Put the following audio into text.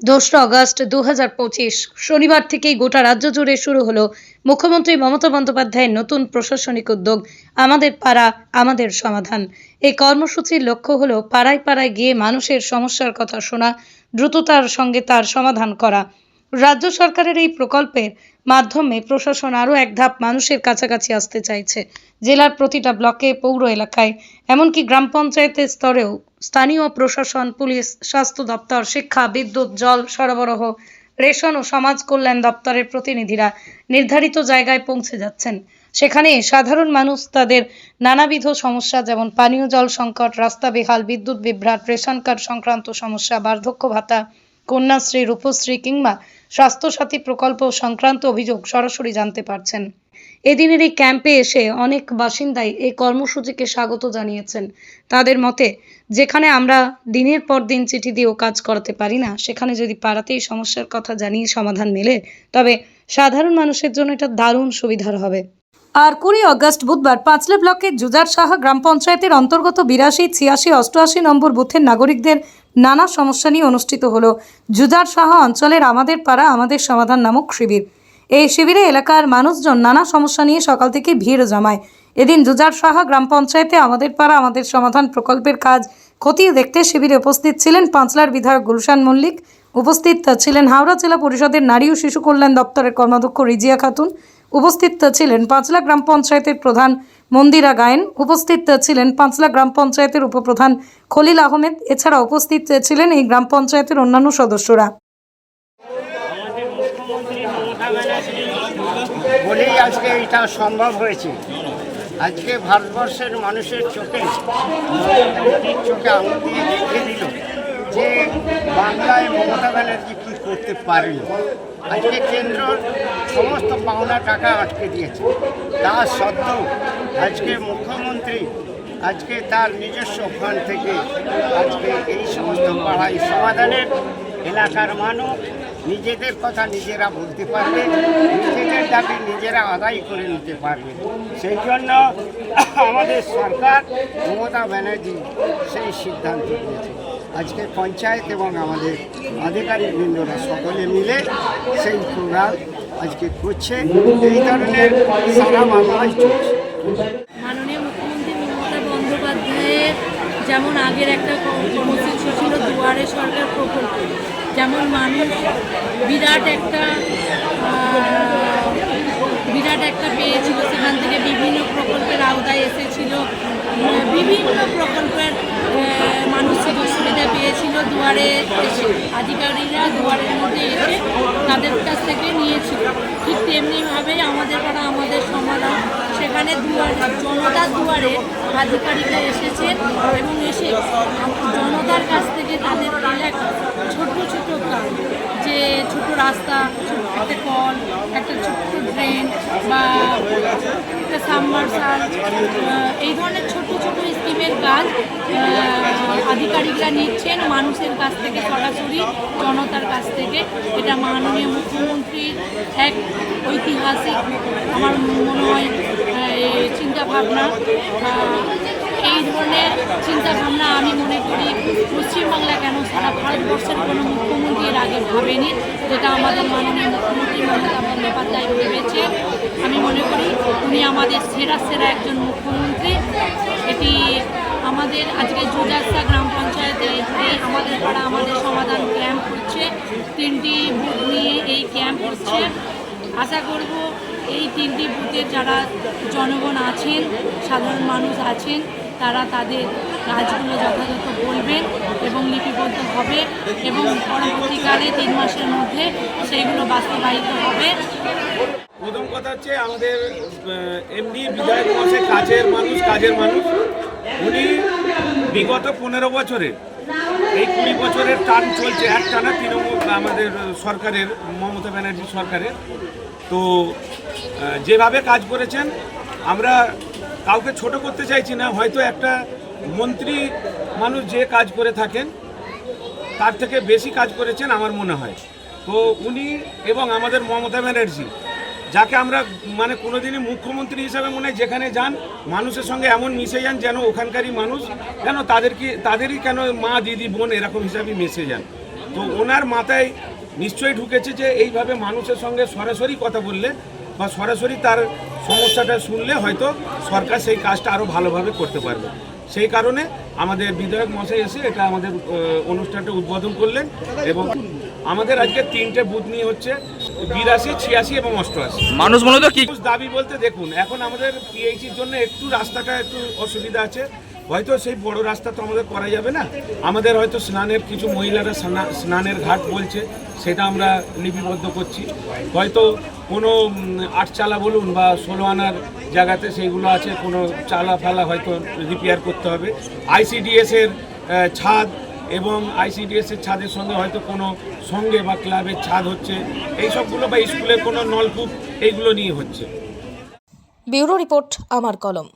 দোসরা আগস্ট দু শনিবার থেকেই গোটা রাজ্য জুড়ে শুরু হলো মুখ্যমন্ত্রী মমতা বন্দ্যোপাধ্যায়ের নতুন প্রশাসনিক উদ্যোগ, আমাদের পাড়া, আমাদের সমাধান। এই কর্মসূচির লক্ষ্য হলো পাড়ায় পাড়ায় গিয়ে মানুষের সমস্যার কথা শোনা, দ্রুততার সঙ্গে তার সমাধান করা। রাজ্য সরকারের এই প্রকল্পের মাধ্যমে প্রশাসন আরও এক ধাপ মানুষের কাছাকাছি আসতে চাইছে, জেলার প্রতিটা ব্লকে, পৌর এলাকায়। এমনকি গ্রাম পঞ্চায়েতের স্তরেও স্থানীয় প্রশাসন, পুলিশ, স্বাস্থ্য দপ্তর, শিক্ষা, বিদ্যুৎ, জল সরবরাহ, রেশন ও সমাজ কল্যাণ দপ্তরের প্রতিনিধিরা নির্ধারিত জায়গায় পৌঁছে যাচ্ছেন। সেখানে সাধারণ মানুষ তাদের নানাবিধ সমস্যা যেমন পানীয় জল সংকট, রাস্তা বেহাল, বিদ্যুৎ বিভ্রাট, রেশন কার্ড সংক্রান্ত সমস্যা, বার্ধক্য ভাতা, কন্যাশ্রী, রূপশ্রী কিংবা স্বাস্থ্যসাথী প্রকল্প সংক্রান্ত অভিযোগ সরাসরি জানতে পারছেন। এদিনের এই ক্যাম্পে এসে অনেক বাসিন্দাই এই কর্মসূচিকে স্বাগত জানিয়েছেন। তাদের মতে, যেখানে আমরা দিনের পর দিন চিঠি দিয়েও কাজ করাতে পারি না, সেখানে যদি পাড়াতেই সমস্যার কথা জানিয়ে সমাধান মেলে, তবে সাধারণ মানুষের জন্য এটা দারুণ সুবিধার হবে। আর কুড়ি আগস্ট বুধবার পাঁচলে ব্লকের জুজার সাহা গ্রাম পঞ্চায়েতের অন্তর্গত বিরাশি, ছিয়াশি, অষ্টআশি নম্বর বুথের নাগরিকদের নানা সমস্যা নিয়ে অনুষ্ঠিত হলো। জুজার সাহা অঞ্চলের আমাদের পাড়া, আমাদের সমাধান নামক শিবির। এই শিবিরে এলাকার মানুষজন নানা সমস্যা নিয়ে সকাল থেকে ভিড় জমায়। এদিন জুজার সাহা গ্রাম পঞ্চায়েতে আমাদের পাড়া আমাদের সমাধান প্রকল্পের কাজ খতিয়ে দেখতে শিবিরে উপস্থিত ছিলেন পাঁচলার বিধায়ক গুলশান মল্লিক। উপস্থিত ছিলেন হাওড়া জেলা পরিষদের নারী ও শিশু কল্যাণ দপ্তরের কর্মাধ্যক্ষ রিজিয়া খাতুন। উপস্থিত ছিলেন পাঁচলা গ্রাম পঞ্চায়েতের প্রধান মন্দিরা গায়েন। উপস্থিত ছিলেন পাঁচলা গ্রাম পঞ্চায়েতের উপপ্রধান খলিল আহমেদ। এছাড়া উপস্থিত ছিলেন এই গ্রাম পঞ্চায়েতের অন্যান্য সদস্যরা। বলেই আজকে এটা সম্ভব হয়েছে। আজকে ভারতবর্ষের মানুষের চোখে মোদীর চোখে আঙুল দিয়ে দেখিয়ে দিল যে বাংলায় মমতা ব্যানার্জি কী করতে পারেন আজকে কেন্দ্র সমস্ত পাওনা টাকা আটকে দিয়েছে। তা সত্ত্বেও আজকে মুখ্যমন্ত্রী, আজকে তার নিজস্ব ফান্ড থেকে আজকে এই সমস্ত পাড়াই সমাধানের এলাকার মানুষ নিজেদের কথা নিজেরা বলতে পারবে, নিজেদের দাবি নিজেরা আদায় করে নিতে পারবে। সেই জন্য আমাদের সরকার, মমতা ব্যানার্জি সেই সিদ্ধান্ত নিয়েছে। আজকে পঞ্চায়েত এবং আমাদের আধিকারিকবৃন্দরা সকলে মিলে সেই প্রোগ্রাম আজকে করছে। এই ধরনের সারা বাংলায় চলছে। যেমন আগের একটা কর্মসূচি ছিল, দুয়ারে সরকার প্রকল্প। যেমন মানুষ বিরাট একটা বিরাট একটা পেয়েছিল। সেখান থেকে বিভিন্ন প্রকল্পের আওতায় এসেছিল। বিভিন্ন প্রকল্পের মানুষ সুযোগ সুবিধা পেয়েছিল। দুয়ারে এসে আধিকারিকরা দুয়ারের মধ্যে এসে তাদের কাছ থেকে নিয়েছিল। ঠিক তেমনিভাবে আমাদের পাড়া, আমাদের সমাধান সেখানে দুয়ার, জনতার দুয়ারে আধিকারিকরা এসেছেন এবং এসে জনতার কাছ থেকে তাদের ছোট ছোট কাজ যে ছোট রাস্তা একটা কল, একটা ছোট্ট ড্রেন বা একটা সাবমার্সাল এই ধরনের ছোট ছোট স্কিমের কাজ আধিকারিকরা নিচ্ছেন মানুষের কাছ থেকে, সরাসরি জনতার কাছ থেকে। এটা মাননীয় মুখ্যমন্ত্রীর এক ঐতিহাসিক, আমার মনে হয় চিন্তা ভাবনা এই ধরনের চিন্তা ভাবনা আমি মনে করি পশ্চিমবাংলা কেন সারা ভারতবর্ষের কোনো মুখ্যমন্ত্রী এর আগে ভাবেনি, যেটা আমাদের মাননীয় মুখ্যমন্ত্রী মমতা বন্দ্যোপাধ্যায় ভেবেছে। আমি মনে করি উনি আমাদের সেরা সেরা একজন মুখ্যমন্ত্রী। এটি আমাদের আজকে জুজাস্তা গ্রাম পঞ্চায়েতে এই আমাদের পাড়া আমাদের সমাধান ক্যাম্প হচ্ছে। তিনটি বুথ নিয়ে এই ক্যাম্প হচ্ছে। আশা করব এই তিনটি বুথের যারা জনগণ আছেন, সাধারণ মানুষ আছেন তারা তাদের কাজগুলো যথাযথ বলবেন এবং লিপিবদ্ধ হবে এবং পরবর্তীকালে তিন মাসের মধ্যে সেইগুলো বাস্তবায়িত হবে। প্রথম কথা হচ্ছে আমাদের এমডি বিধায়ক মহাশয় কাজের মানুষ কাজের মানুষ। উনি বিগত পনেরো বছরে, এই কুড়ি বছরের টান চলছে, এক টানা তৃণমূল, আমাদের সরকারের, মমতা ব্যানার্জি সরকারের। তো যেভাবে কাজ করেছেন, আমরা কাউকে ছোট করতে চাইছি না, হয়তো একটা মন্ত্রী মানুষ যে কাজ করে থাকেন, তার থেকে বেশি কাজ করেছেন আমার মনে হয়। তো উনি এবং আমাদের মমতা ব্যানার্জি, যাকে আমরা মানে কোনোদিনই মুখ্যমন্ত্রী হিসাবে মনে যেখানে যান, মানুষের সঙ্গে এমন মিশে যান যেন ওখানকারই মানুষ কেন তাদেরকে, তাদেরই কেন মা, দিদি, বোন এরকম হিসাবে মিশে যান। তো ওনার মাথায় নিশ্চয়ই ঢুকেছে যে এইভাবে মানুষের সঙ্গে সরাসরি কথা বললে বা সরাসরি তার সমস্যাটা শুনলে হয়তো সরকার সেই কাজটা আরও ভালোভাবে করতে পারবে। সেই কারণে আমাদের বিধায়ক মশাই এসে এটা আমাদের অনুষ্ঠানটা উদ্বোধন করলেন এবং আমাদের আজকে তিনটে বুথ নিয়ে হচ্ছে বিরাশি ছিয়াশি এবং অষ্টআশি। মানুষ মূলত কি দাবি বলতে দেখুন এখন আমাদের পিএইচির জন্য একটু রাস্তাটা একটু অসুবিধা আছে। হয়তো সেই বড় রাস্তা তো আমাদের করা যাবে না। আমাদের হয়তো স্নানের কিছু মহিলারা স্না- স্নানের ঘাট বলছে সেটা আমরা লিপিবদ্ধ করছি। হয়তো কোনো উম, আট চালা বলুন বা ষোলো আনার জায়গাতে সেইগুলো আছে কোনো চালা ফালা হয়তো রিপেয়ার করতে হবে। আইসিডিএস এর আহ, ছাদ এবং আইসিডিএস এর ছাদের সঙ্গে হয়তো কোনো সঙ্গে বা ক্লাবের ছাদ হচ্ছে। এই সবগুলো বা স্কুলের কোনো নলকূপ এইগুলো নিয়ে হচ্ছে। ব্যুরো রিপোর্ট আমার কলম।